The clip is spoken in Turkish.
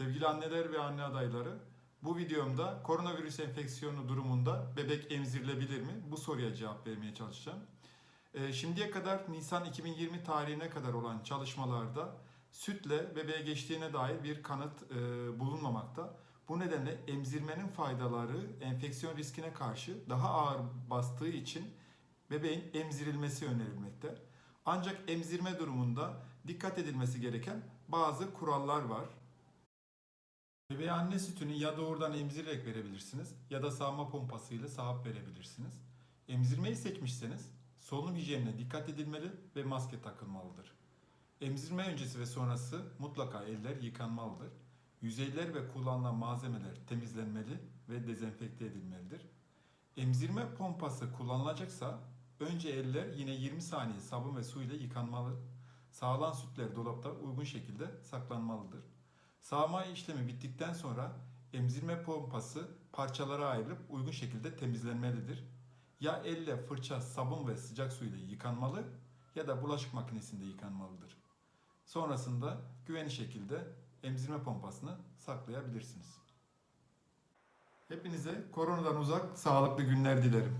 Sevgili anneler ve anne adayları, bu videomda koronavirüs enfeksiyonu durumunda bebek emzirilebilir mi? Bu soruya cevap vermeye çalışacağım. Ee, Şimdiye kadar Nisan 2020 tarihine kadar olan çalışmalarda sütle bebeğe geçtiğine dair bir kanıt e, bulunmamakta. Bu nedenle emzirmenin faydaları enfeksiyon riskine karşı daha ağır bastığı için bebeğin emzirilmesi önerilmekte. Ancak emzirme durumunda dikkat edilmesi gereken bazı kurallar var. Bebeğe anne sütünü ya doğrudan emzirerek verebilirsiniz ya da sağma pompasıyla sağıp verebilirsiniz. Emzirmeyi seçmişseniz solunum hijyenine dikkat edilmeli ve maske takılmalıdır. Emzirme öncesi ve sonrası mutlaka eller yıkanmalıdır. Yüzeyler ve kullanılan malzemeler temizlenmeli ve dezenfekte edilmelidir. Emzirme pompası kullanılacaksa önce eller yine 20 saniye sabun ve su ile yıkanmalı. Sağılan sütler dolapta uygun şekilde saklanmalıdır. Sağma işlemi bittikten sonra emzirme pompası parçalara ayrılıp uygun şekilde temizlenmelidir. Ya elle fırça, sabun ve sıcak su ile yıkanmalı ya da bulaşık makinesinde yıkanmalıdır. Sonrasında güvenli şekilde emzirme pompasını saklayabilirsiniz. Hepinize koronadan uzak sağlıklı günler dilerim.